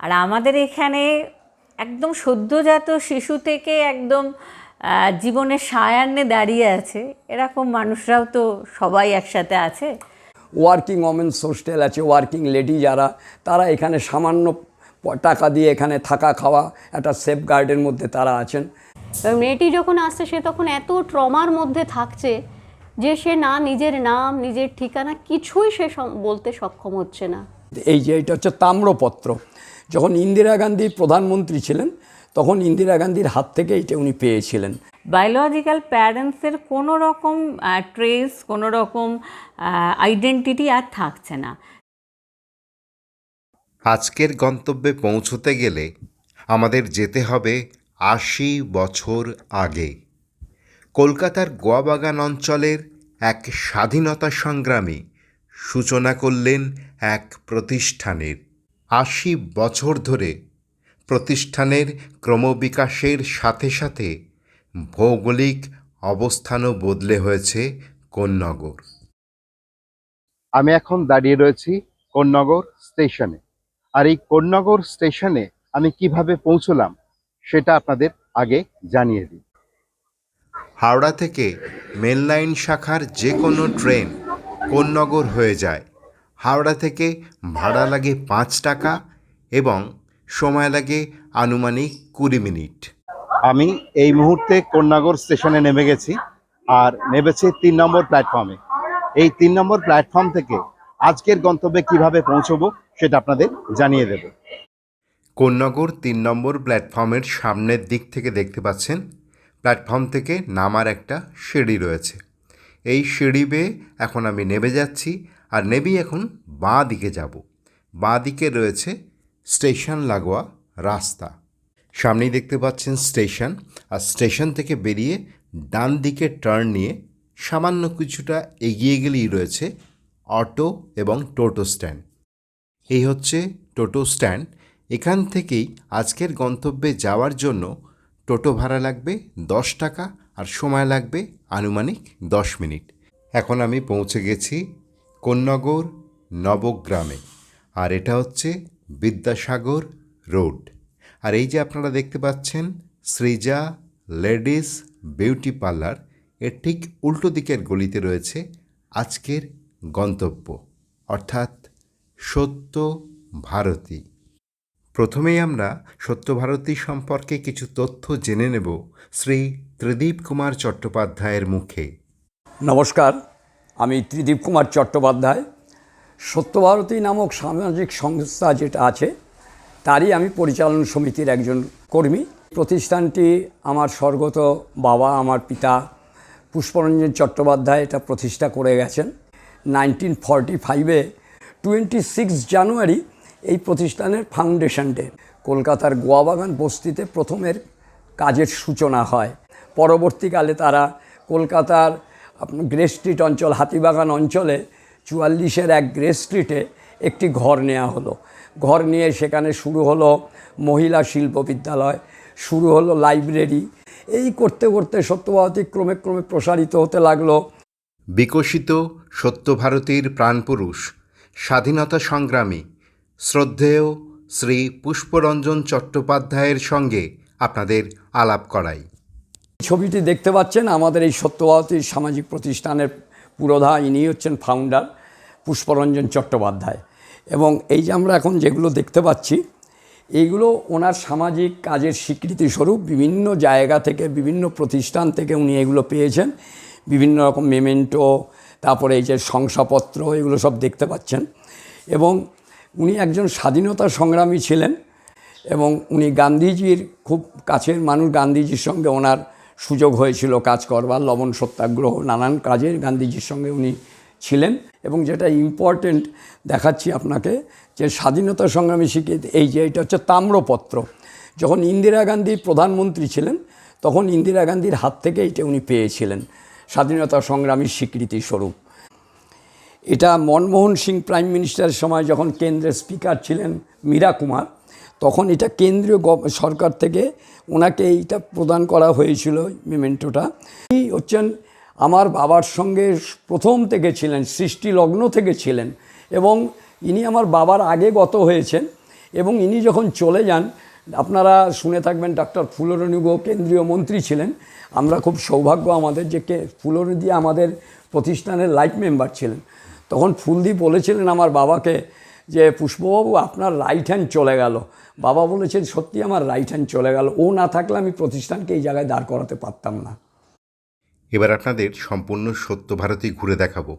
আর আমাদের এখানে একদম সদ্যজাত শিশু থেকে একদম আহ, জীবনের সায়ান্নে দাঁড়িয়ে আছে। এরকম মানুষরাও তো সবাই একসাথে আছে। ওয়ার্কিং ওমেন্স হোস্টেল আছে ওয়ার্কিং লেডি যারা তারা এখানে সামান্য টাকা দিয়ে এখানে থাকা খাওয়া একটা সেফ গার্ডের মধ্যে তারা আছেন। মেয়েটি যখন আসছে সে তখন এত ট্রমার মধ্যে থাকছে যে সে না নিজের নাম নিজের ঠিকানা কিছুই সে বলতে সক্ষম হচ্ছে না। এই যে এটা হচ্ছে তাম্রপত্র। যখন ইন্দিরা গান্ধী প্রধানমন্ত্রী ছিলেন তখন ইন্দিরা গান্ধীর হাত থেকে এটা উনি পেয়েছিলেন। বায়োলজিক্যাল প্যারেন্টসের কোনো রকম ট্রেস কোনো রকম আইডেন্টিটি আর থাকছে না। আজকের গন্তব্যে পৌঁছতে গেলে আমাদের যেতে হবে আশি বছর আগে। কলকাতার গোয়াবাগান অঞ্চলের এক স্বাধীনতা সংগ্রামী সূচনা করলেন এক প্রতিষ্ঠানের আশি বছর ধরে প্রতিষ্ঠানের ক্রমবিকাশের সাথে সাথে ভৌগোলিক অবস্থানও বদলে হয়েছে কোন্নগর। আমি এখন দাঁড়িয়ে রয়েছি কোন্নগর স্টেশনে। আর এই কোন্নগর স্টেশনে আমি কীভাবে পৌঁছলাম সেটা আপনাদের আগে জানিয়ে দিই। হাওড়া থেকে মেন লাইন শাখার যে কোনো ট্রেন কোন্নগর হয়ে যায়। হাওড়া থেকে ভাড়া লাগে পাঁচ টাকা এবং সময় লাগে আনুমানিক কুড়ি মিনিট। আমি এই মুহূর্তে কোন্নগর স্টেশনে নেমে গেছি আর নেমেছি তিন নম্বর প্ল্যাটফর্মে। এই তিন নম্বর প্ল্যাটফর্ম থেকে আজকের গন্তব্যে কীভাবে পৌঁছবো সেটা আপনাদের জানিয়ে দেব। কোন্নগর তিন নম্বর প্ল্যাটফর্মের সামনের দিক থেকে দেখতে পাচ্ছেন প্ল্যাটফর্ম থেকে নামার একটা সিঁড়ি রয়েছে। এই সিঁড়ি বেয়ে এখন আমি নেমে যাচ্ছি আর নেবেই এখন বাঁ দিকে যাব। বাঁ দিকে রয়েছে স্টেশন লাগোয়া রাস্তা। সামনেই দেখতে পাচ্ছেন স্টেশন। আর স্টেশন থেকে বেরিয়ে ডান দিকে টার্ন নিয়ে সামান্য কিছুটা এগিয়ে গেলেই রয়েছে অটো এবং টোটো স্ট্যান্ড। এই হচ্ছে টোটো স্ট্যান্ড। এখান থেকেই আজকের গন্তব্যে যাওয়ার জন্য টোটো ভাড়া লাগবে দশ টাকা আর সময় লাগবে আনুমানিক দশ মিনিট। এখন আমি পৌঁছে গেছি কোন্নগর নবগ্রামে। আর এটা হচ্ছে বিদ্যাসাগর রোড। আর এই যে আপনারা দেখতে পাচ্ছেন, সৃজা লেডিস বিউটি পার্লার, এর ঠিক উল্টো দিকের গলিতে রয়েছে আজকের গন্তব্য, অর্থাৎ সত্য ভারতী। প্রথমেই আমরা সত্যভারতী সম্পর্কে কিছু তথ্য জেনে নেব শ্রী ত্রিদীপ কুমার চট্টোপাধ্যায়ের মুখে। নমস্কার আমি ত্রিদীপ কুমার চট্টোপাধ্যায়। সত্যভারতী নামক সামাজিক সংস্থা যেটা আছে, তারই আমি পরিচালন সমিতির একজন কর্মী। প্রতিষ্ঠানটি আমার স্বর্গত বাবা, আমার পিতা পুষ্পরঞ্জন চট্টোপাধ্যায় এটা প্রতিষ্ঠা করে গেছেন। নাইনটিন ফর্টি ফাইভে টোয়েন্টি সিক্স জানুয়ারি এই প্রতিষ্ঠানের ফাউন্ডেশন ডে। কলকাতার গোয়াবাগান বস্তিতে প্রথমের কাজের সূচনা হয়। পরবর্তীকালে তারা কলকাতার আপনার গ্রে স্ট্রিট অঞ্চল, হাতিবাগান অঞ্চলে চুয়াল্লিশের এক গ্রে স্ট্রিটে একটি ঘর নেওয়া হলো। ঘর নিয়ে সেখানে শুরু হলো মহিলা শিল্প বিদ্যালয়, শুরু হলো লাইব্রেরি। এই করতে করতে সত্যভারতী ক্রমে ক্রমে প্রসারিত হতে লাগল। বিকশিত সত্যভারতীর প্রাণপুরুষ, স্বাধীনতা সংগ্রামী, শ্রদ্ধেয় শ্রী পুষ্পরঞ্জন চট্টোপাধ্যায়ের সঙ্গে আপনাদের আলাপ করাই। ছবিটি দেখতে পাচ্ছেন আমাদের এই সত্যভারতী সামাজিক প্রতিষ্ঠানের পুরোধা, ইনি হচ্ছেন ফাউন্ডার পুষ্পরঞ্জন চট্টোপাধ্যায়। এবং এই যে আমরা এখন যেগুলো দেখতে পাচ্ছি, এইগুলো ওনার সামাজিক কাজের স্বীকৃতি স্বরূপ বিভিন্ন জায়গা থেকে, বিভিন্ন প্রতিষ্ঠান থেকে উনি এগুলো পেয়েছেন। বিভিন্ন রকম মেমেন্টো, তারপরে এই যে শংসাপত্র, এগুলো সব দেখতে পাচ্ছেন। এবং উনি একজন স্বাধীনতা সংগ্রামী ছিলেন এবং উনি গান্ধীজির খুব কাছের মানুষ, গান্ধীজির সঙ্গে ওনার সুযোগ হয়েছিল কাজ করবার, লবণ সত্যাগ্রহ, নানান কাজে গান্ধীজির সঙ্গে উনি ছিলেন। এবং যেটা ইম্পর্টেন্ট দেখাচ্ছি আপনাকে, যে স্বাধীনতা সংগ্রামী স্বীকৃতি এই যে এটা হচ্ছে তাম্রপত্র। যখন ইন্দিরা গান্ধী প্রধানমন্ত্রী ছিলেন, তখন ইন্দিরা গান্ধীর হাত থেকে এটা উনি পেয়েছিলেন, স্বাধীনতা সংগ্রামীর স্বীকৃতি স্বরূপ। এটা মনমোহন সিং প্রাইম মিনিস্টারের সময় যখন কেন্দ্রের স্পিকার ছিলেন মীরা কুমার তখন এটা কেন্দ্রীয় সরকার থেকে ওনাকে এইটা প্রদান করা হয়েছিল, মেমেন্টোটা। ইনি হচ্ছেন, আমার বাবার সঙ্গে প্রথম থেকে ছিলেন সৃষ্টি লগ্ন থেকে ছিলেন এবং ইনি আমার বাবার আগে গত হয়েছেন এবং ইনি যখন চলে যান, আপনারা শুনে থাকবেন ডক্টর ফুলরণী গো কেন্দ্রীয় মন্ত্রী ছিলেন। আমরা খুব সৌভাগ্য আমাদের যে কে, ফুলরণী আমাদের প্রতিষ্ঠানের লাইফ মেম্বার ছিলেন। তখন ফুলদি বলেছিলেন আমার বাবাকে যে, পুষ্পবাবু, আপনার রাইট হ্যান্ড চলে গেল। বাবা বলেছেন সত্যি আমার রাইট হ্যান্ড চলে গেল। ও না থাকলে আমি প্রতিষ্ঠানকে এই জায়গায় দাঁড় করাতে পারতাম না। এবার আপনাদের সম্পূর্ণ সত্যভারতী ঘুরে দেখাবো।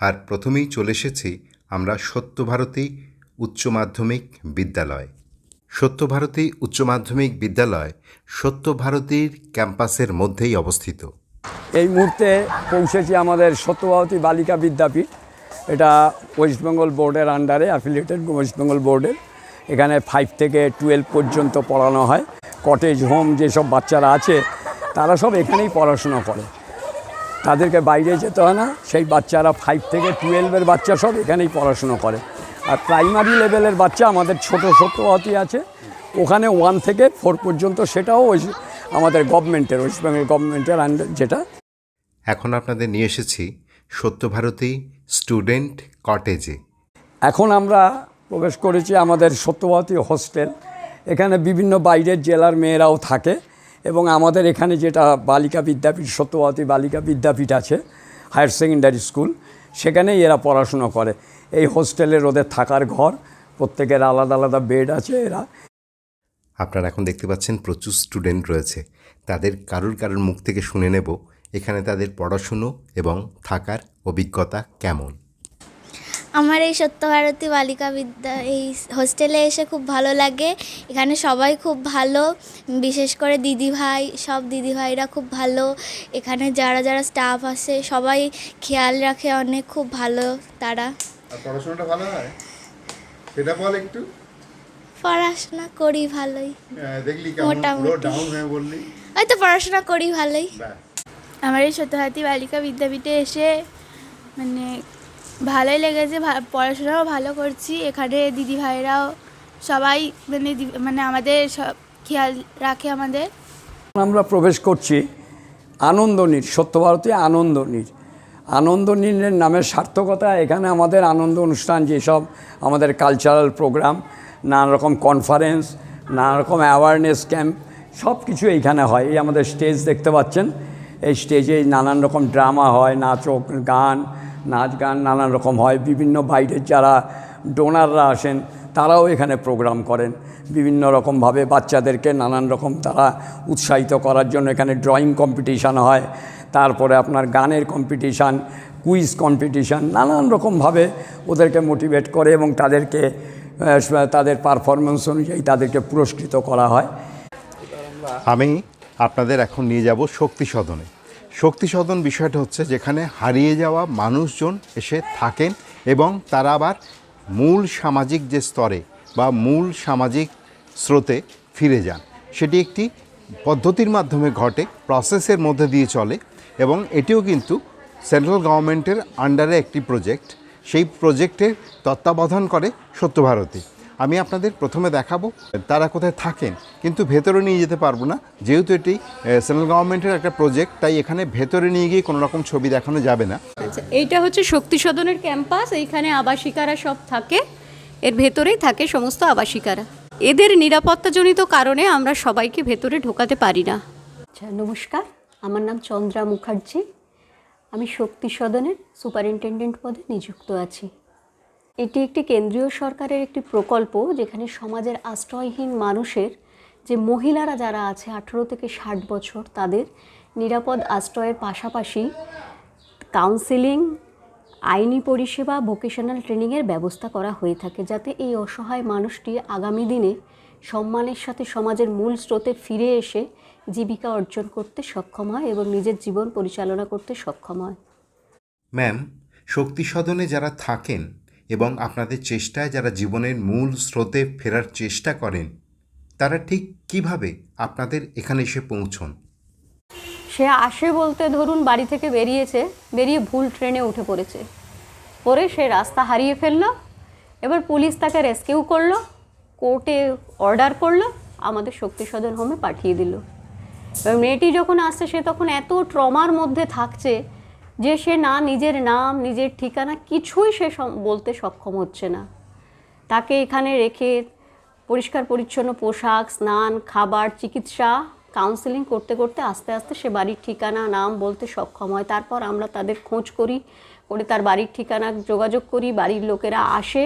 আর প্রথমেই চলে এসেছি আমরা সত্যভারতী উচ্চ মাধ্যমিক বিদ্যালয়। সত্যভারতী উচ্চ মাধ্যমিক বিদ্যালয় সত্যভারতীর ক্যাম্পাসের মধ্যেই অবস্থিত। এই মুহূর্তে পৌঁছেছি আমাদের সত্যভারতী বালিকা বিদ্যাপীঠ। এটা ওয়েস্ট বেঙ্গল বোর্ডের আন্ডারে অ্যাফিলিয়েটেড ওয়েস্ট বেঙ্গল বোর্ডের এখানে ফাইভ থেকে টুয়েলভ পর্যন্ত পড়ানো হয়। কটেজ হোম যেসব বাচ্চারা আছে তারা সব এখানেই পড়াশোনা করে। তাদেরকে বাইরে যেতে হয় না সেই বাচ্চারা ফাইভ থেকে টুয়েলভের বাচ্চা সব এখানেই পড়াশুনো করে। আর প্রাইমারি লেভেলের বাচ্চা আমাদের ছোট সত্যবতী আছে ওখানে ওয়ান থেকে ফোর পর্যন্ত সেটাও ওই আমাদের গভর্নমেন্টের ওয়েস্ট বেঙ্গল গভর্নমেন্টের আন্ডার যেটা। এখন আপনাদের নিয়ে এসেছি সত্যভারতী স্টুডেন্ট কটেজে এখন আমরা প্রবেশ করেছি আমাদের সত্যবতী হোস্টেল। এখানে বিভিন্ন বাইরের জেলার মেয়েরাও থাকে এবং আমাদের এখানে যেটা বালিকা বিদ্যাপীঠ সত্যবতী বালিকা বিদ্যাপীঠ আছে, হায়ার সেকেন্ডারি স্কুল, সেখানেই এরা পড়াশুনো করে। এই হোস্টেলের ওদের থাকার ঘর, প্রত্যেকের আলাদা আলাদা বেড আছে এরা। আপনারা এখন দেখতে পাচ্ছেন প্রচুর স্টুডেন্ট রয়েছে। তাদের কারুর কারুর মুখ থেকে শুনে নেব, এখানে তাদের পড়াশুনো এবং থাকার অভিজ্ঞতা কেমন। আমার এই সত্যভারতী বালিকা বিদ্যা এই হোস্টেলে এসে খুব ভালো লাগে। এখানে সবাই খুব ভালো বিশেষ করে দিদিভাই সব দিদিভাইরা খুব ভালো। এখানে যারা যারা স্টাফ আছে সবাই খেয়াল রাখে অনেক খুব ভালো তারা। পড়াশোনাটা ভালো হয়? সেটা বল একটু। পড়াশোনা করি ভালোই। দেখলি মোটামুটি। হয়তো পড়াশোনা করি ভালোই। আমার এই সত্যহাতী বালিকা বিদ্যাপীঠে এসে মানে ভালোই লেগেছে পড়াশোনাও ভালো করছি। এখানে দিদি ভাইরাও সবাই মানে মানে আমাদের সব খেয়াল রাখে আমাদের। আমরা প্রবেশ করছি আনন্দনীর, সত্যভারতী আনন্দনীর। আনন্দনীরের নামের সার্থকতা, এখানে আমাদের আনন্দ অনুষ্ঠান, যেসব আমাদের কালচারাল প্রোগ্রাম নানা রকম কনফারেন্স নানা রকম অ্যাওয়ারনেস ক্যাম্প সব কিছু এইখানে হয়। এই আমাদের স্টেজ দেখতে পাচ্ছেন। এই স্টেজে নানান রকম ড্রামা হয়, নাচক, গান নাচ গান নানান রকম হয়। বিভিন্ন বাইরের যারা ডোনাররা আসেন, তারাও এখানে প্রোগ্রাম করেন। বিভিন্ন রকমভাবে বাচ্চাদেরকে নানান রকম তারা উৎসাহিত করার জন্য এখানে ড্রয়িং কম্পিটিশান হয়। তারপরে আপনার গানের কম্পিটিশান কুইজ কম্পিটিশান নানান রকমভাবে ওদেরকে মোটিভেট করে এবং তাদেরকে তাদের পারফরমেন্স অনুযায়ী তাদেরকে পুরস্কৃত করা হয়। আমি আপনাদের এখন নিয়ে যাব শক্তি সদনে শক্তি সদন বিষয়টা হচ্ছে যেখানে হারিয়ে যাওয়া মানুষজন এসে থাকেন এবং তারা আবার মূল সামাজিক যে স্তরে বা মূল সামাজিক স্রোতে ফিরে যান। সেটি একটি পদ্ধতির মাধ্যমে ঘটে প্রসেসের মধ্যে দিয়ে চলে এবং এটিও কিন্তু সেন্ট্রাল গভর্নমেন্টের আন্ডারে একটি প্রজেক্ট সেই প্রজেক্টের তত্ত্বাবধান করে সত্যভারতী আমি আপনাদের প্রথমে দেখাবো তারা কোথায় থাকেন কিন্তু ভেতরে নিয়ে যেতে পারব না। যেহেতু এটি সেন্ট্রাল গভর্নমেন্টের একটা প্রজেক্ট তাই এখানে ভেতরে নিয়ে গিয়ে কোনো রকম ছবি দেখানো যাবে না। আচ্ছা এইটা হচ্ছে শক্তি সদনের ক্যাম্পাস এইখানে আবাসিকারা সব থাকে এর ভেতরেই থাকে সমস্ত আবাসিকারা। এদের নিরাপত্তাজনিত কারণে আমরা সবাইকে ভেতরে ঢোকাতে পারি না। আচ্ছা নমস্কার আমার নাম চন্দ্রা মুখার্জি আমি শক্তি সদনের সুপারিনটেন্ডেন্ট পদে নিযুক্ত আছি। এটি একটি কেন্দ্রীয় সরকারের একটি প্রকল্প যেখানে সমাজের আশ্রয়হীন মানুষের যে মহিলারা যারা আছে, আঠেরো থেকে ষাট বছর, তাদের নিরাপদ আশ্রয়ের পাশাপাশি কাউন্সিলিং আইনি পরিষেবা ভোকেশনাল ট্রেনিংয়ের ব্যবস্থা করা হয়ে থাকে যাতে এই অসহায় মানুষটি আগামী দিনে সম্মানের সাথে সমাজের মূল স্রোতে ফিরে এসে জীবিকা অর্জন করতে সক্ষম হয় এবং নিজের জীবন পরিচালনা করতে সক্ষম হয়। ম্যাম শক্তি সদনে যারা থাকেন এবং আপনাদের চেষ্টায় যারা জীবনের মূল স্রোতে ফেরার চেষ্টা করেন, তারা ঠিক কীভাবে আপনাদের এখানে এসে পৌঁছন? সে আসে বলতে ধরুন বাড়ি থেকে বেরিয়েছে, বেরিয়ে ভুল ট্রেনে উঠে পড়েছে। পরে সে রাস্তা হারিয়ে ফেলল, এবার পুলিশ তাকে রেস্কিউ করল, কোর্টে অর্ডার করল, আমাদের শক্তি সদন হোমে পাঠিয়ে দিল। এবার মেয়েটি যখন আসছে, সে তখন এত ট্রমার মধ্যে থাকছে যে সে না নিজের নাম, নিজের ঠিকানা কিছুই সে বলতে সক্ষম হচ্ছে না। তাকে এখানে রেখে পরিষ্কার পরিচ্ছন্ন পোশাক, স্নান, খাবার, চিকিৎসা কাউন্সেলিং করতে করতে আস্তে আস্তে সে বাড়ির ঠিকানা, নাম বলতে সক্ষম হয়। তারপর আমরা তাদের খোঁজ করি, করে তার বাড়ির ঠিকানা যোগাযোগ করি, বাড়ির লোকেরা আসে,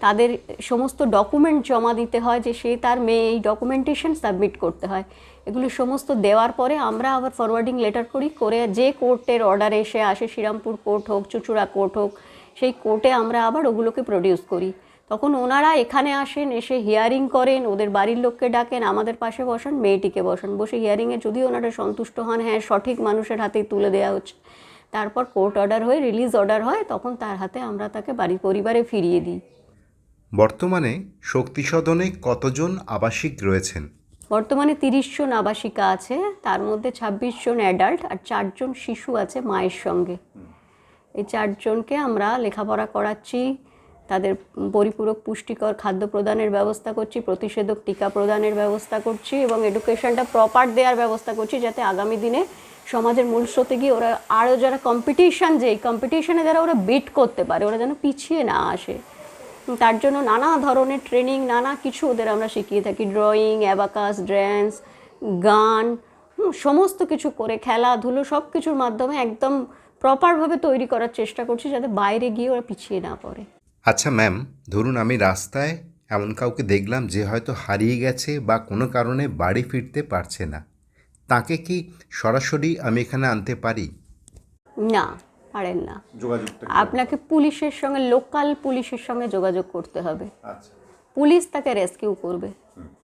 তাদের সমস্ত ডকুমেন্ট জমা দিতে হয় যে সে তার মেয়ে, এই ডকুমেন্টেশন সাবমিট করতে হয়। এগুলি সমস্ত দেওয়ার পরে আমরা আবার ফরওয়ার্ডিং লেটার করি, করে যে কোর্টের অর্ডার এসে আসে, শ্রীরামপুর কোর্ট হোক, চুচুড়া কোর্ট হোক, সেই কোর্টে আমরা আবার ওগুলোকে প্রডিউস করি। তখন ওনারা এখানে আসেন, এসে হিয়ারিং করেন, ওদের বাড়ির লোককে ডাকেন, আমাদের পাশে বসান, মেয়েটিকে বসান। বসে হিয়ারিংয়ে যদি ওনারা সন্তুষ্ট হন হ্যাঁ সঠিক মানুষের হাতেই তুলে দেওয়া হচ্ছে। তারপর কোর্ট অর্ডার হয়ে রিলিজ অর্ডার হয়, তখন তার হাতে আমরা তাকে বাড়ি পরিবারে ফিরিয়ে দিই। বর্তমানে শক্তি সদনে কতজন আবাসিক রয়েছেন? বর্তমানে তিরিশ জন আবাসিকা আছে, তার মধ্যে ছাব্বিশ জন অ্যাডাল্ট আর চারজন শিশু আছে মায়ের সঙ্গে। এই চারজনকে আমরা লেখাপড়া করাচ্ছি, তাদের পরিপূরক পুষ্টিকর খাদ্য প্রদানের ব্যবস্থা করছি, প্রতিষেধক টিকা প্রদানের ব্যবস্থা করছি এবং এডুকেশনটা প্রপার দেওয়ার ব্যবস্থা করছি যাতে আগামী দিনে সমাজের মূল স্রোতে গিয়ে ওরা আরও যারা কম্পিটিশান যে কম্পিটিশানে যারা ওরা বিট করতে পারে, ওরা যেন পিছিয়ে না আসে। তার জন্য নানা ধরনের ট্রেনিং নানা কিছু ওদের আমরা শিখিয়ে থাকি। ড্রয়িং অ্যাবাকাস ড্যান্স গান সমস্ত কিছু করে খেলাধুলো সব কিছুর মাধ্যমে একদম প্রপারভাবে তৈরি করার চেষ্টা করছি যাতে বাইরে গিয়ে ওরা পিছিয়ে না পড়ে। আচ্ছা ম্যাম ধরুন আমি রাস্তায় এমন কাউকে দেখলাম যে হয়তো হারিয়ে গেছে বা কোনো কারণে বাড়ি ফিরতে পারছে না। তাকে কি সরাসরি আমি এখানে আনতে পারি? না পারেন না। আপনাকে পুলিশের সঙ্গে লোকাল পুলিশের সঙ্গে যোগাযোগ করতে হবে। আচ্ছা। পুলিশ তাকে রেস্কিউ করবে।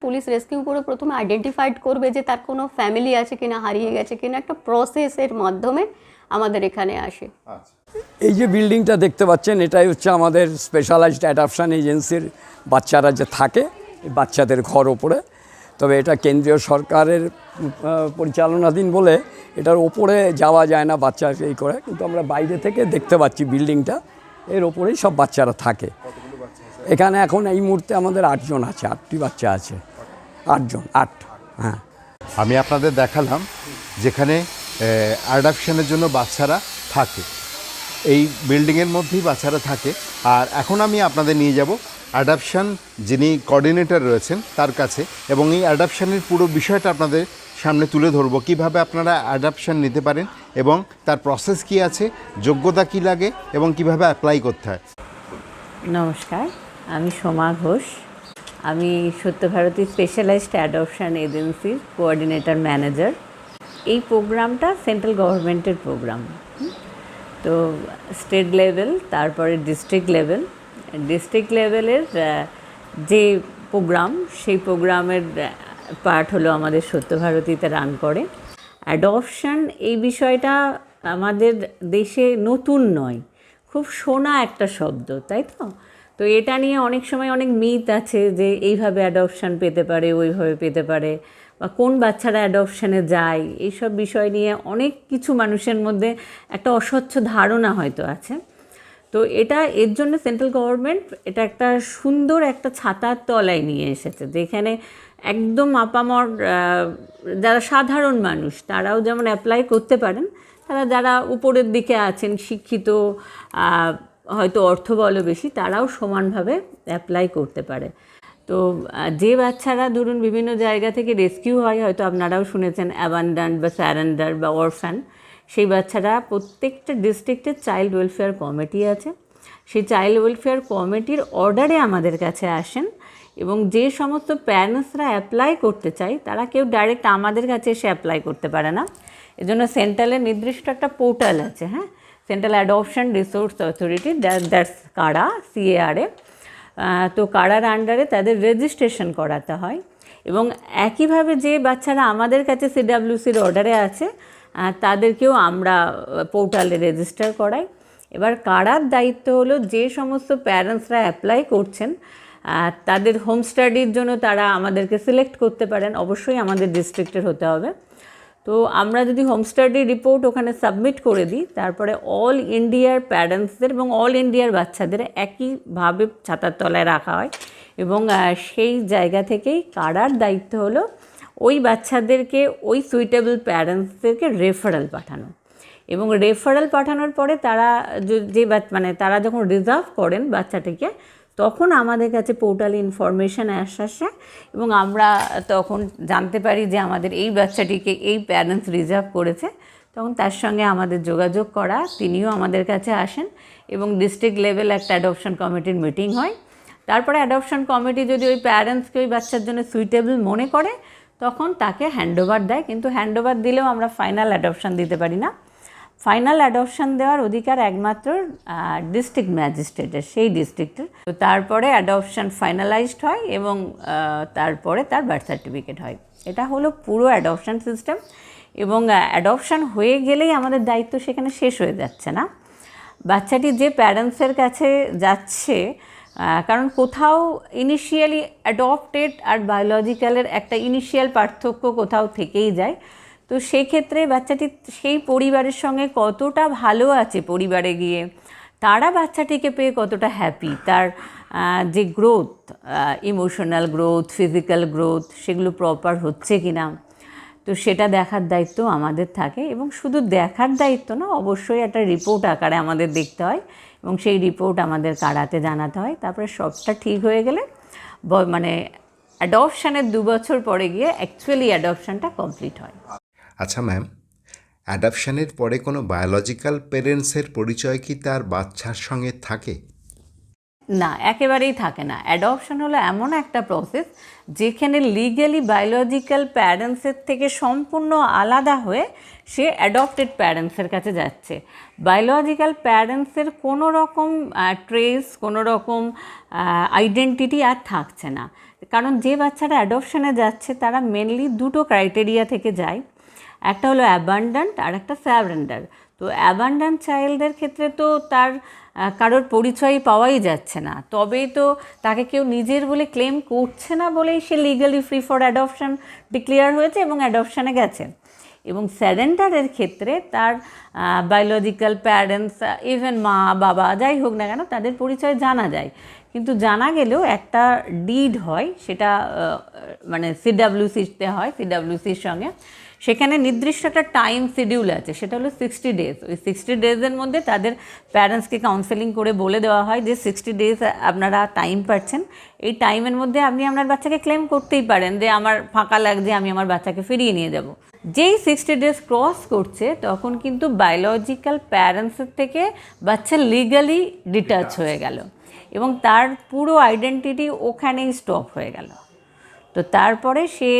পুলিশ রেস্কিউ করে প্রথমে আইডেন্টিফাইড করবে যে তার কোনো ফ্যামিলি আছে কিনা হারিয়ে গেছে কিনা। একটা প্রসেসের মাধ্যমে আমাদের এখানে আসে। আচ্ছা। এই যে বিল্ডিংটা দেখতে পাচ্ছেন এটাই হচ্ছে আমাদের স্পেশালাইজড অ্যাডাপশন এজেন্সির বাচ্চারা যে থাকে বাচ্চাদের ঘর ওপরে। তবে এটা কেন্দ্রীয় সরকারের পরিচালনাধীন বলে এটার ওপরে যাওয়া যায় না বাচ্চা এই করে। কিন্তু আমরা বাইরে থেকে দেখতে পাচ্ছি বিল্ডিংটা, এর ওপরেই সব বাচ্চারা থাকে। এখানে এখন এই মুহূর্তে আমাদের আটজন আছে, আটটি বাচ্চা আছে। আটজন, আট হ্যাঁ। আমি আপনাদের দেখালাম যেখানে অ্যাডাপশনের জন্য বাচ্চারা থাকে। এই বিল্ডিংয়ের মধ্যেই বাচ্চারা থাকে। আর এখন আমি আপনাদের নিয়ে যাব অ্যাডাপশন, যিনি কোঅর্ডিনেটর রয়েছেন তার কাছে। এবং এই অ্যাডাপশানের পুরো বিষয়টা আপনাদের সামনে তুলে ধরবো। কীভাবে আপনারা অ্যাডাপশন নিতে পারেন এবং তার প্রসেস কি আছে, যোগ্যতা কি লাগে এবং কীভাবে অ্যাপ্লাই করতে হয়। নমস্কার, আমি সোমা ঘোষ। আমি সত্যভারতী স্পেশালাইজড অ্যাডপশন এজেন্সির কোঅর্ডিনেটর ম্যানেজার এই প্রোগ্রামটা সেন্ট্রাল গভর্নমেন্টের প্রোগ্রাম তো স্টেট লেভেল, তারপরে ডিস্ট্রিক্ট লেভেল। ডিস্ট্রিক্ট লেভেলের যে প্রোগ্রাম, সেই প্রোগ্রামের পার্ট হলো আমাদের সত্যভারতীতে রান করে। অ্যাডপশন এই বিষয়টা আমাদের দেশে নতুন নয়, খুব শোনা একটা শব্দ, তাই তো? তো এটা নিয়ে অনেক সময় অনেক মিথ আছে যে এইভাবে অ্যাডপশন পেতে পারে, ওইভাবে পেতে পারে। বা কোন বাচ্চারা অ্যাডপশনে যায়, এইসব বিষয় নিয়ে অনেক কিছু মানুষের মধ্যে একটা অস্বচ্ছ ধারণা হয়তো আছে। তো এটা, এর জন্য সেন্ট্রাল গভর্নমেন্ট এটা একটা সুন্দর একটা ছাতার তলায় নিয়ে এসেছে, যেখানে একদম আপামর যারা সাধারণ মানুষ, তারাও যেমন অ্যাপ্লাই করতে পারেন, তারা যারা উপরের দিকে আছেন, শিক্ষিত হয়তো অর্থবল বেশি তারাও সমানভাবে অ্যাপ্লাই করতে পারে। তো যে বাচ্চারা ধরুন বিভিন্ন জায়গা থেকে রেস্কিউ হয়, হয়তো আপনারাও শুনেছেন অ্যাবান্ডান্ট বা স্যারেন্ডার বা অরফ্যান সেই বাচ্চারা প্রত্যেকটা ডিস্ট্রিক্টের চাইল্ড ওয়েলফেয়ার কমিটি আছে। সেই চাইল্ড ওয়েলফেয়ার কমিটির অর্ডারে আমাদের কাছে আসেন এবং যে সমস্ত প্যারেন্টসরা অ্যাপ্লাই করতে চায়, তারা কেউ ডাইরেক্ট আমাদের কাছে এসে অ্যাপ্লাই করতে পারে না। এজন্য সেন্ট্রালের নির্দিষ্ট একটা পোর্টাল আছে হ্যাঁ? Central adoption resource authority that's কারা সিএআরএ তো কারার আন্ডারে তাদের রেজিস্ট্রেশন করাতে হয়। এবং একইভাবে যে বাচ্চারা আমাদের কাছে সিডাব্লিউসির অর্ডারে আছে তাদেরকেও আমরা পোর্টালে রেজিস্টার করাই। এবার কারার দায়িত্ব হলো যে সমস্ত প্যারেন্টসরা অ্যাপ্লাই করছেন তাদের হোম স্টাডির জন্য তারা আমাদেরকে সিলেক্ট করতে পারেন। অবশ্যই আমাদের ডিস্ট্রিক্টের হতে হবে। তো আমরা যদি হোম স্টাডি রিপোর্ট ওখানে সাবমিট করে দিই, তারপরে অল ইন্ডিয়ার প্যারেন্টসদের এবং অল ইন্ডিয়ার বাচ্চাদের একইভাবে ছাতার তলায় রাখা হয় এবং সেই জায়গা থেকেই কারার দায়িত্ব হলো ওই বাচ্চাদেরকে, ওই সুইটেবল প্যারেন্টসদেরকে রেফারেল পাঠানো। এবং রেফারেল পাঠানোর পরে তারা, যে- মানে তারা যখন রিজার্ভ করেন বাচ্চাটিকে তখন আমাদের কাছে পোর্টালে ইনফরমেশান আসে এবং আমরা তখন জানতে পারি যে আমাদের এই বাচ্চাটিকে এই প্যারেন্টস রিজার্ভ করেছে। তখন তার সঙ্গে আমাদের যোগাযোগ করা, তিনিও আমাদের কাছে আসেন এবং ডিস্ট্রিক্ট লেভেল একটা অ্যাডপশন কমিটির মিটিং হয়। তারপরে অ্যাডপশন কমিটি যদি ওই প্যারেন্টসকে ওই বাচ্চার জন্য সুইটেবল মনে করে, তখন তাকে হ্যান্ডওভার দেয়। কিন্তু হ্যান্ডওভার দিলেও আমরা ফাইনাল অ্যাডপশন দিতে পারি না। ফাইনাল অ্যাডপশন দেওয়ার অধিকার একমাত্র ডিস্ট্রিক্ট ম্যাজিস্ট্রেটের সেই ডিস্ট্রিক্টের তো তারপরে অ্যাডপশন ফাইনালাইজড হয় এবং তারপরে তার বার্থ সার্টিফিকেট হয়। এটা হলো পুরো অ্যাডপশন সিস্টেম এবং অ্যাডপশন হয়ে গেলেই আমাদের দায়িত্ব সেখানে শেষ হয়ে যাচ্ছে না। বাচ্চাটি যে প্যারেন্টসের কাছে যাচ্ছে কারণ কোথাও ইনিশিয়ালি অ্যাডপ্টেড আর বায়োলজিক্যালের একটা ইনিশিয়াল পার্থক্য কোথাও থেকেই যায়। তো সেই ক্ষেত্রে বাচ্চাটি সেই পরিবারের সঙ্গে কতটা ভালো আছে পরিবারে গিয়ে? তারা বাচ্চাটিকে পেয়ে কতটা হ্যাপি তার যে growth emotional growth physical growth সেগুলো প্রপার হচ্ছে কি না তো সেটা দেখার দায়িত্ব আমাদের থাকে এবং শুধু দেখার দায়িত্ব না, অবশ্যই একটা রিপোর্ট আকারে আমাদের দেখতে হয় এবং সেই রিপোর্ট আমাদের কারাতে জানাতে হয়। তারপরে সবটা ঠিক হয়ে গেলে মানে অ্যাডপশানের দু বছর পরে গিয়ে অ্যাকচুয়ালি অ্যাডপশানটা কমপ্লিট হয়। আচ্ছা ম্যাম অ্যাডাপশানের পরে কোনো বায়োলজিক্যাল পেরেন্টসের পরিচয় কি তার বাচ্চার সঙ্গে থাকে? না, একেবারেই থাকে না। অ্যাডপশন হলো এমন একটা প্রসেস যেখানে লিগালি বায়োলজিক্যাল প্যারেন্টসের থেকে সম্পূর্ণ আলাদা হয়ে সে অ্যাডপ্টেড প্যারেন্টসের কাছে যাচ্ছে। বায়োলজিক্যাল প্যারেন্টসের কোনো রকম ট্রেস কোনো রকম আইডেন্টিটি আর থাকছে না। কারণ যে বাচ্চারা অ্যাডপশনে যাচ্ছে, তারা মেনলি দুটো ক্রাইটেরিয়া থেকে যায়। একটা হলো অ্যাবান্ডান্ট আর একটা স্যাভরেন্ডার তো অ্যাবান্ডান্ট চাইল্ডদের ক্ষেত্রে তো তার কারোর পরিচয় পাওয়াই যাচ্ছে না। তবেই তো তাকে কেউ নিজের বলে ক্লেম করছে না বলেই সে legally free for adoption declare হয়েছে এবং অ্যাডপশনে গেছে। এবং স্যারেন্ডারের ক্ষেত্রে তার বায়োলজিক্যাল প্যারেন্টস ইভেন মা, বাবা, যাই হোক না কেন, তাদের পরিচয় জানা যায়। কিন্তু জানা গেলেও একটা ডিড হয়, সেটা মানে সিডাব্লিউসিতে হয় সিডাব্লিউসির সঙ্গে। সেখানে নির্দিষ্ট একটা টাইম শিডিউল আছে, সেটা হলো সিক্সটি ডেজ ওই সিক্সটি ডেজের মধ্যে তাদের প্যারেন্টসকে কাউন্সেলিং করে বলে দেওয়া হয় যে সিক্সটি ডেজ আপনারা টাইম পাচ্ছেন। এই টাইমের মধ্যে আপনি আপনার বাচ্চাকে ক্লেম করতেই পারেন যে আমার ফাঁকা লাগছে, আমি আমার বাচ্চাকে ফিরিয়ে নিয়ে যাব। যেই সিক্সটি ডেজ ক্রস করছে, তখন কিন্তু বায়োলজিক্যাল প্যারেন্টসের থেকে বাচ্চা লিগালি ডিটাচ হয়ে গেল। এবং তার পুরো আইডেন্টিটি ওখানেই স্টপ হয়ে গেল। তো তারপরে সে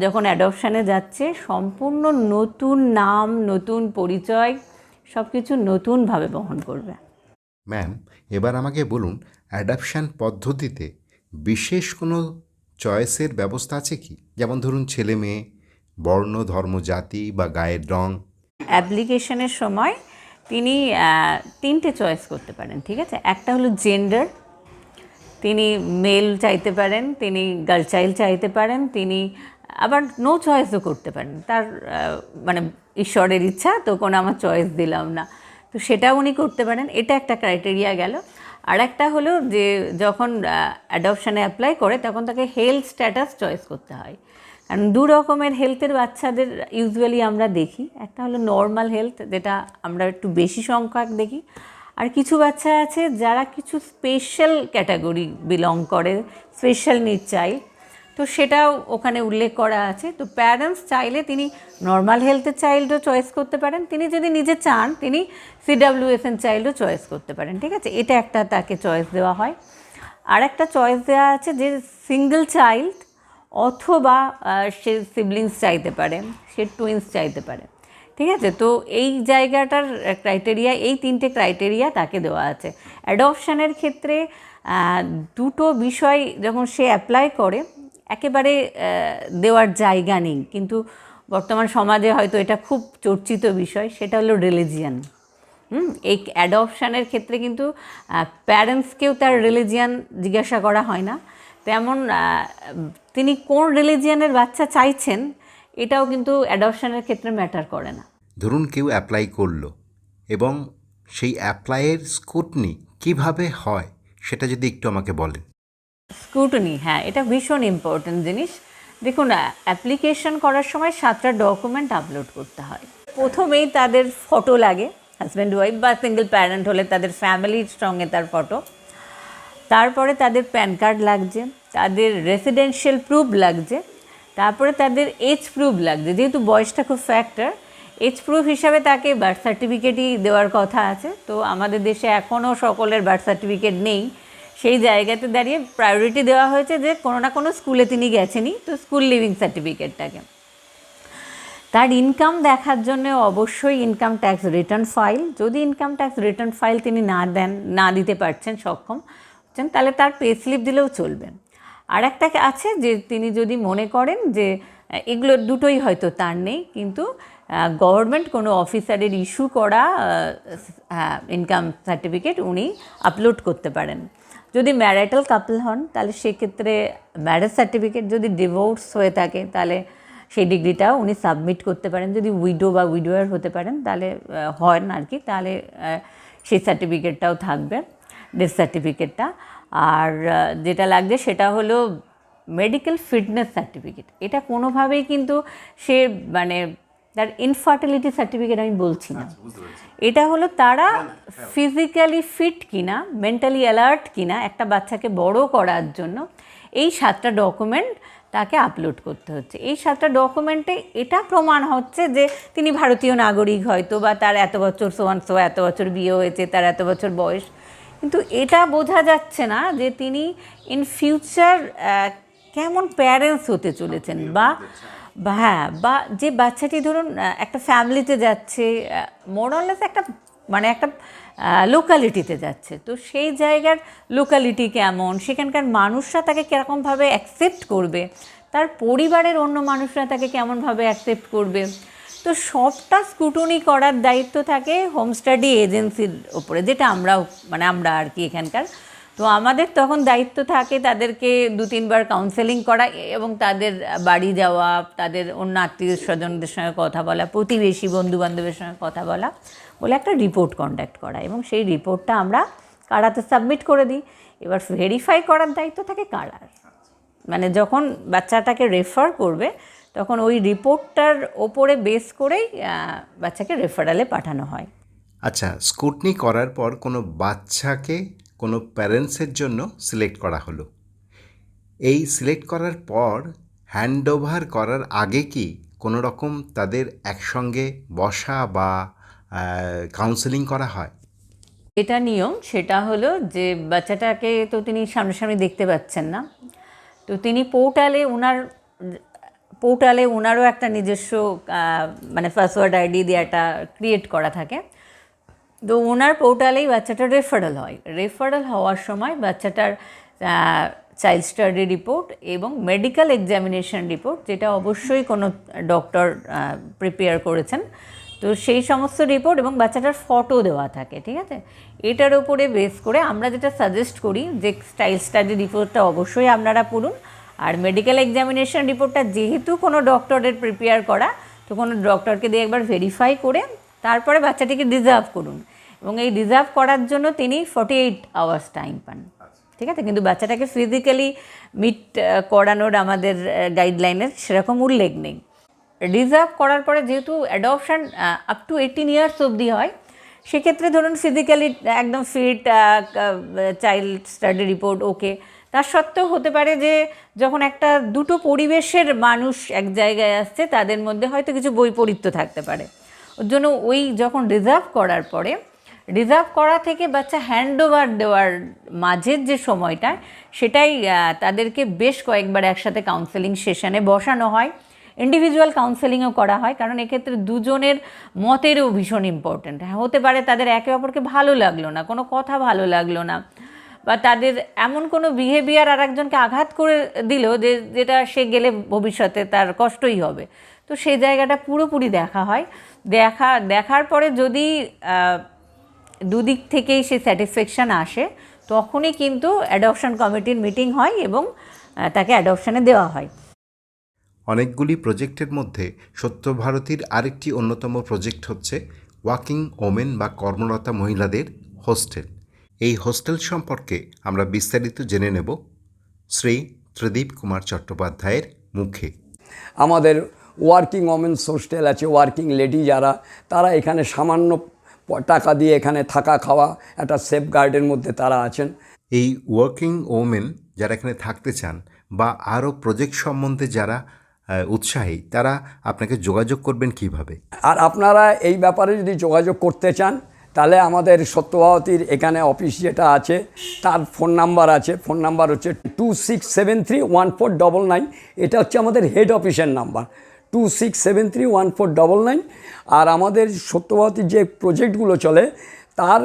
যখন অ্যাডপশানে যাচ্ছে সম্পূর্ণ নতুন নাম নতুন পরিচয় সব কিছু নতুনভাবে বহন করবে। ম্যাম এবার আমাকে বলুন অ্যাডাপশান পদ্ধতিতে বিশেষ কোনো চয়েসের ব্যবস্থা আছে কি? যেমন ধরুন ছেলে মেয়ে বর্ণ ধর্ম জাতি বা গায়ের রং। অ্যাপ্লিকেশনের সময় তিনি তিনটে চয়েস করতে পারেন ঠিক আছে? একটা হলো জেন্ডার তিনি মেল চাইতে পারেন, তিনি গার্ল চাইল্ড চাইতে পারেন, তিনি আবার নো চয়েসও করতে পারেন। তার মানে ঈশ্বরের ইচ্ছা, তো কোনো আমার চয়েস দিলাম না। তো সেটা উনি করতে পারেন। এটা একটা ক্রাইটেরিয়া গেল। আর একটা হলো যে যখন অ্যাডপশানে অ্যাপ্লাই করে, তখন তাকে হেলথ স্ট্যাটাস চয়েস করতে হয়। কারণ দু রকমের হেলথের বাচ্চাদের ইউজুয়ালি আমরা দেখি। একটা হলো নর্মাল হেলথ যেটা আমরা একটু বেশি সংখ্যক দেখি। আর কিছু বাচ্চা আছে যারা কিছু স্পেশাল ক্যাটাগরি বিলং করে স্পেশাল নিড চাইল্ড তো সেটাও ওখানে উল্লেখ করা আছে। তো প্যারেন্টস চাইলে তিনি নর্মাল হেলথের চাইল্ডও চয়েস করতে পারেন। তিনি যদি নিজে চান, তিনি সিডাব্লিউএসএন চাইল্ডও চয়েস করতে পারেন, ঠিক আছে? এটা একটা তাকে চয়েস দেওয়া হয়। আর একটা চয়েস দেওয়া আছে যে সিঙ্গেল চাইল্ড অথবা সে সিবলিংস চাইতে পারে, সে টুইন্স চাইতে পারে। ঠিক আছে? তো এই জায়গাটার ক্রাইটেরিয়া এই তিনটে ক্রাইটেরিয়া তাকে দেওয়া আছে। অ্যাডপশানের ক্ষেত্রে দুটো বিষয় যখন সে অ্যাপ্লাই করে, একেবারে দেওয়ার জায়গা নেই। কিন্তু বর্তমান সমাজে হয়তো এটা খুব চর্চিত বিষয়, সেটা হলো রিলিজিয়ান হুম? এই অ্যাডপশানের ক্ষেত্রে কিন্তু প্যারেন্টসকেও তার রিলিজিয়ান জিজ্ঞাসা করা হয় না। তেমন তিনি কোন রিলিজিয়ানের বাচ্চা চাইছেন এটাও কিন্তু অ্যাডপশানের ক্ষেত্রে ম্যাটার করে না। ধরুন কেউ অ্যাপ্লাই করল এবং সেই অ্যাপ্লাইয়ের স্কুটনি কীভাবে হয় সেটা যদি একটু আমাকে বলেন। স্কুটনি হ্যাঁ এটা ভীষণ ইম্পর্ট্যান্ট জিনিস। দেখুন অ্যাপ্লিকেশন করার সময় সাতটা ডকুমেন্ট আপলোড করতে হয়। প্রথমেই তাদের ফটো লাগে হাজব্যান্ড ওয়াইফ বা সিঙ্গেল প্যারেন্ট হলে তাদের ফ্যামিলির সঙ্গে তার ফটো তারপরে তাদের প্যান কার্ড লাগছে তাদের রেসিডেন্সিয়াল প্রুফ লাগছে তারপরে তাদের এজ প্রুফ লাগছে। যেহেতু বয়সটা খুব ফ্যাক্টর এজ প্রুফ হিসাবে তাকে বার্থ সার্টিফিকেটই দেওয়ার কথা আছে। তো আমাদের দেশে এখনও সকলের বার্থ সার্টিফিকেট নেই। সেই জায়গাতে দাঁড়িয়ে প্রায়োরিটি দেওয়া হয়েছে যে কোনো না কোনো স্কুলে তিনি গেছেনই, তো স্কুল লিভিং সার্টিফিকেটটাকে তার ইনকাম দেখার জন্য অবশ্যই ইনকাম ট্যাক্স রিটার্ন ফাইল যদি ইনকাম ট্যাক্স রিটার্ন ফাইল তিনি না দেন, না দিতে পারছেন সক্ষম, তাহলে তার পে স্লিপ দিলেও চলবে। আর একটা আছে যে তিনি যদি মনে করেন যে এগুলো দুটোই হয়তো তার নেই, কিন্তু গভর্নমেন্ট কোনো অফিসারের ইস্যু করা ইনকাম সার্টিফিকেট উনি আপলোড করতে পারেন। যদি ম্যারিটাল কাপল হন, তাহলে সেক্ষেত্রে ম্যারেজ সার্টিফিকেট যদি ডিভোর্স হয়ে থাকে, তাহলে সেই ডিগ্রিটাও উনি সাবমিট করতে পারেন। যদি উইডো বা উইডোয়ার হতে পারেন, তাহলে হন আর কি, তাহলে সেই সার্টিফিকেটটাও থাকবে ডেথ সার্টিফিকেটটা আর যেটা লাগছে সেটা হলো মেডিকেল ফিটনেস সার্টিফিকেট এটা কোনোভাবেই কিন্তু সে মানে তার ইনফার্টিলিটি সার্টিফিকেট আমি বলছি না। এটা হলো তারা ফিজিক্যালি ফিট কিনা মেন্টালি অ্যালার্ট কিনা একটা বাচ্চাকে বড় করার জন্য এই সাতটা ডকুমেন্ট তাকে আপলোড করতে হচ্ছে। এই সাতটা ডকুমেন্টে এটা প্রমাণ হচ্ছে যে তিনি ভারতীয় নাগরিক হয়তো বা তার এত বছর সোয়ান সো এত বছর বিয়ে হয়েছে তার এত বছর বয়স কিন্তু এটা বোঝা যাচ্ছে না যে তিনি ইন ফিউচার কেমন প্যারেন্টস হতে চলেছেন বা হ্যাঁ বা যে বাচ্চাটি ধরুন একটা ফ্যামিলিতে যাচ্ছে মোরলেস একটা মানে একটা লোকালিটিতে যাচ্ছে। তো সেই জায়গার লোকালিটি কেমন সেখানকার মানুষরা তাকে কীরকমভাবে অ্যাকসেপ্ট করবে তার পরিবারের অন্য মানুষরা তাকে কেমনভাবে অ্যাকসেপ্ট করবে তো সবটা স্কুটনি করার দায়িত্ব থাকে হোম স্টাডি এজেন্সির ওপরে যেটা আমরাও মানে আমরা আর কি এখানকার। তো আমাদের তখন দায়িত্ব থাকে তাদেরকে দু তিনবার কাউন্সেলিং করা এবং তাদের বাড়ি যাওয়া, তাদের অন্য আত্মীয় স্বজনদের সঙ্গে কথা বলা, প্রতিবেশী বন্ধু বান্ধবের সঙ্গে কথা বলা বলে একটা রিপোর্ট কন্ডাক্ট করা এবং সেই রিপোর্টটা আমরা কারাতে সাবমিট করে দিই। এবার ভেরিফাই করার দায়িত্ব থাকে কারার। মানে যখন বাচ্চাটাকে রেফার করবে তখন ওই রিপোর্টটার ওপরে বেস করেই বাচ্চাকে রেফারালে পাঠানো হয়। আচ্ছা স্কুটনি করার পর কোনো বাচ্চাকে কোনো প্যারেন্টসের জন্য সিলেক্ট করা হলো? এই সিলেক্ট করার পর হ্যান্ড ওভার করার আগে কি কোনো রকম তাদের একসঙ্গে বসা বা কাউন্সেলিং করা হয়? এটা নিয়ম সেটা হলো যে বাচ্চাটাকে তো তিনি সামনাসামনি দেখতে পাচ্ছেন না। তো তিনি পোর্টালে ওনার পোর্টালে ওনারও একটা নিজস্ব মানে পাসওয়ার্ড আইডি দিয়ে একটা ক্রিয়েট করা থাকে। তো ওনার পোর্টালেই বাচ্চাটা রেফারেল হয়। রেফারেল হওয়ার সময় বাচ্চাটার চাইল্ড স্টাডি রিপোর্ট এবং মেডিকেল এক্সামিনেশন রিপোর্ট যেটা অবশ্যই কোনো ডক্টর প্রিপেয়ার করেছেন। তো সেই সমস্ত রিপোর্ট এবং বাচ্চাটার ফটো দেওয়া থাকে, ঠিক আছে? এটার উপরে বেস করে আমরা যেটা সাজেস্ট করি যে চাইল্ড স্টাডি রিপোর্টটা অবশ্যই আপনারা পড়ুন। আর মেডিকেল এক্সামিনেশন রিপোর্টটা যেহেতু কোনো ডক্টরের প্রিপেয়ার করা, তো কোনো ডক্টরকে দিয়ে একবার ভেরিফাই করে তারপরে বাচ্চাটিকে রিজার্ভ করুন। এবং এই রিজার্ভ করার জন্য তিনি ফর্টি এইট আওয়ার্স টাইম পান। ঠিক আছে? কিন্তু বাচ্চাটাকে ফিজিক্যালি মিট করানোর আমাদের গাইডলাইনের সেরকম উল্লেখ নেই। রিজার্ভ করার পরে যেহেতু adoption up to eighteen years অবধি হয়, সেক্ষেত্রে ধরুন ফিজিক্যালি একদম fit child study report okay তার সত্ত্বেও হতে পারে যে যখন একটা দুটো পরিবেশের মানুষ এক জায়গায় আসছে, তাদের মধ্যে হয়তো কিছু বৈপরীত্য থাকতে পারে। ওর জন্য ওই যখন রিজার্ভ করার পরে রিজার্ভ করা থেকে বাচ্চা হ্যান্ড ওভার দেওয়ার মাঝের যে সময়টা, সেটাই তাদেরকে বেশ কয়েকবার একসাথে কাউন্সেলিং সেশনে বসানো হয়। ইন্ডিভিজুয়াল কাউন্সেলিংও করা হয়, কারণ এক্ষেত্রে দুজনের মতেরও ভীষণ ইম্পর্ট্যান্ট হতে পারে তাদের একে অপরকে ভালো লাগল না, কোনো কথা ভালো লাগল না, বা তাদের এমন কোনো বিহেভিয়ার আর একজনকে আঘাত করে দিল যে, যেটা সে গেলে ভবিষ্যতে তার কষ্টই হবে। তো সেই জায়গাটা পুরোপুরি দেখা হয়। দেখা, দেখার পরে যদি দুদিক থেকেই সে স্যাটিসফ্যাকশান আসে, তখনই কিন্তু অ্যাডপশন কমিটির মিটিং হয় এবং তাকে অ্যাডপশানে দেওয়া হয়। অনেকগুলি প্রজেক্টের মধ্যে সত্যভারতীর আরেকটি অন্যতম প্রজেক্ট হচ্ছে ওয়াকিং ওমেন বা কর্মরতা মহিলাদের হোস্টেল। এই হোস্টেল সম্পর্কে আমরা বিস্তারিত জেনে নেব শ্রী ত্রিদীপ কুমার চট্টোপাধ্যায়ের মুখে। আমাদের ওয়ার্কিং ওমেন্স হোস্টেল আছে ওয়ার্কিং লেডি যারা তারা এখানে সামান্য টাকা দিয়ে এখানে থাকা খাওয়া একটা সেফ গার্ডের মধ্যে তারা আছেন। এই ওয়ার্কিং ওমেন যারা এখানে থাকতে চান বা আরও প্রজেক্ট সম্বন্ধে যারা উৎসাহী, তারা আপনাকে যোগাযোগ করবেন কীভাবে? আর আপনারা এই ব্যাপারে যদি যোগাযোগ করতে চান, তাহলে আমাদের সত্যভাবতীর এখানে অফিস যেটা আছে, তার ফোন নাম্বার আছে। ফোন নাম্বার হচ্ছে two six seven three one four double nine এটা হচ্ছে আমাদের হেড অফিসের number. Two six seven three one four double nine আর আমাদের সত্যভাবতীর যে প্রজেক্টগুলো চলে, তার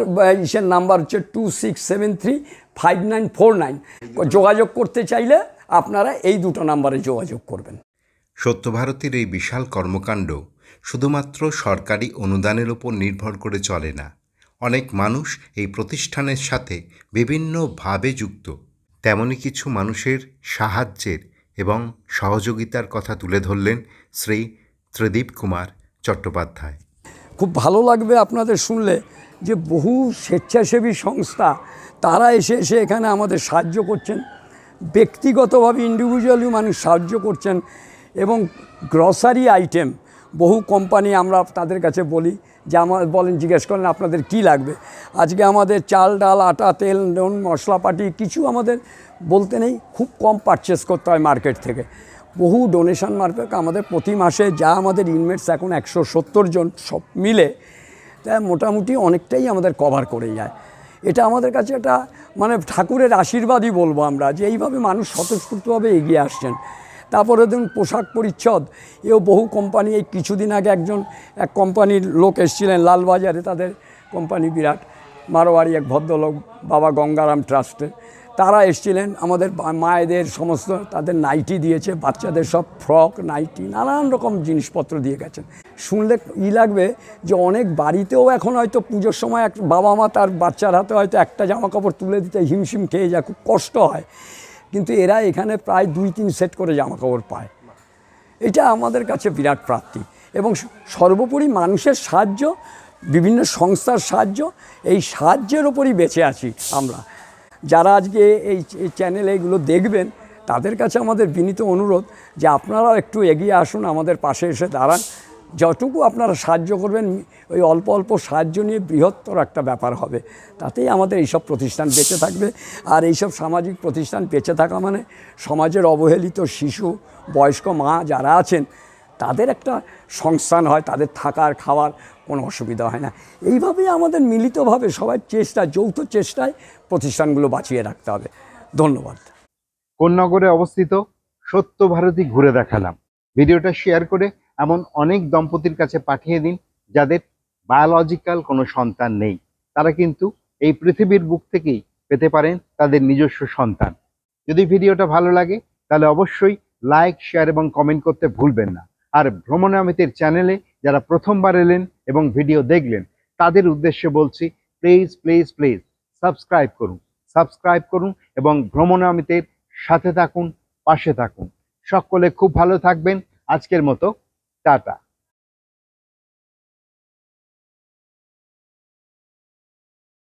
ইসের নাম্বার হচ্ছে two six seven three five nine four nine যোগাযোগ করতে চাইলে আপনারা এই দুটো নাম্বারে যোগাযোগ করবেন। সত্যভারতীর এই বিশাল কর্মকাণ্ড শুধুমাত্র সরকারি অনুদানের উপর নির্ভর করে চলে না। অনেক মানুষ এই প্রতিষ্ঠানের সাথে বিভিন্নভাবে যুক্ত। তেমনই কিছু মানুষের সাহায্যের এবং সহযোগিতার কথা তুলে ধরলেন শ্রী ত্রিদীপ কুমার চট্টোপাধ্যায়। খুব ভালো লাগবে আপনাদের শুনলে যে বহু স্বেচ্ছাসেবী সংস্থা, তারা এসে এসে এখানে আমাদের সাহায্য করছেন। ব্যক্তিগতভাবে ইন্ডিভিজুয়ালি মানুষ সাহায্য করছেন। এবং গ্রসারি আইটেম বহু কোম্পানি আমরা তাদের কাছে বলি, যে আমার বলেন, জিজ্ঞেস করেন আপনাদের কি লাগবে? আজকে আমাদের চাল, ডাল, আটা, তেল, নুন মশলাপাটি কিছু আমাদের বলতে নেই, খুব কম পারচেস করতে হয় মার্কেট থেকে। বহু ডোনেশন মার্কেট আমাদের প্রতি মাসে যা আমাদের ইনমেটস এখন একশো সত্তর জন সব মিলে, তা মোটামুটি অনেকটাই আমাদের কভার করে যায়। এটা আমাদের কাছে একটা মানে ঠাকুরের আশীর্বাদই বলব আমরা, যে এইভাবে মানুষ স্বতঃস্ফূর্তভাবে এগিয়ে আসছেন। তারপরে ধরুন পোশাক পরিচ্ছদ। এও বহু কোম্পানি এই কিছুদিন আগে একজন, এক কোম্পানির লোক এসেছিলেন লালবাজারে, তাদের কোম্পানি বিরাট। মারোয়ারি এক ভদ্রলোক, বাবা গঙ্গারাম ট্রাস্টে তারা এসেছিলেন, আমাদের মায়েদের সমস্ত, তাদের নাইটি দিয়েছে, বাচ্চাদের সব ফ্রক নাইটি, নানান রকম জিনিসপত্র দিয়ে গেছেন। শুনলে ই লাগবে যে অনেক বাড়িতেও এখন হয়তো পুজোর সময় এক বাবা মা তার বাচ্চার হাতে হয়তো একটা জামা কাপড় তুলে দিতে হিমশিম খেয়ে যায়, খুব কষ্ট হয়। কিন্তু এরা এখানে প্রায় দুই তিন সেট করে জামা কাপড় পায়। এটা আমাদের কাছে বিরাট প্রাপ্তি এবং সর্বোপরি মানুষের সাহায্য, বিভিন্ন সংস্থার সাহায্য, এই সাহায্যের ওপরই বেঁচে আছি আমরা। যারা আজকে এই চ্যানেলে এগুলো দেখবেন, তাদের কাছে আমাদের বিনীত অনুরোধ যে আপনারাও একটু এগিয়ে আসুন, আমাদের পাশে এসে দাঁড়ান। যতটুকু আপনারা সাহায্য করবেন, ওই অল্প অল্প সাহায্য নিয়ে বৃহত্তর একটা ব্যাপার হবে। তাতেই আমাদের এইসব প্রতিষ্ঠান বেঁচে থাকবে। আর এইসব সামাজিক প্রতিষ্ঠান বেঁচে থাকা মানে সমাজের অবহেলিত শিশু, বয়স্ক মা যারা আছেন, তাদের একটা সংস্থান হয়, তাদের থাকার, খাওয়ার কোনো অসুবিধা হয় না। এইভাবেই আমাদের মিলিতভাবে সবাই চেষ্টা, যৌথ চেষ্টায় প্রতিষ্ঠানগুলো বাঁচিয়ে রাখতে হবে। ধন্যবাদ। কোন নগরে অবস্থিত সত্য ভারতী ঘুরে দেখালাম। ভিডিওটা শেয়ার করে এমন অনেক দম্পতির কাছে পাঠিয়ে দিন যাদের বায়োলজিক্যাল কোনো সন্তান নেই। তারা কিন্তু এই পৃথিবীর বুক থেকেই পেতে পারেন তাদের নিজস্ব সন্তান। যদি ভিডিওটা ভালো লাগে, তাহলে অবশ্যই লাইক শেয়ার এবং কমেন্ট করতে ভুলবেন না। আর ভ্রমণামিতের চ্যানেলে যারা প্রথমবার এলেন এবং ভিডিও দেখলেন, তাদের উদ্দেশ্যে বলছি প্লিজ প্লিজ প্লিজ সাবস্ক্রাইব করুন। সাবস্ক্রাইব করুন এবং ভ্রমণামিতের সাথে থাকুন, পাশে থাকুন। সকলে খুব ভালো থাকবেন। আজকের মতো টাটা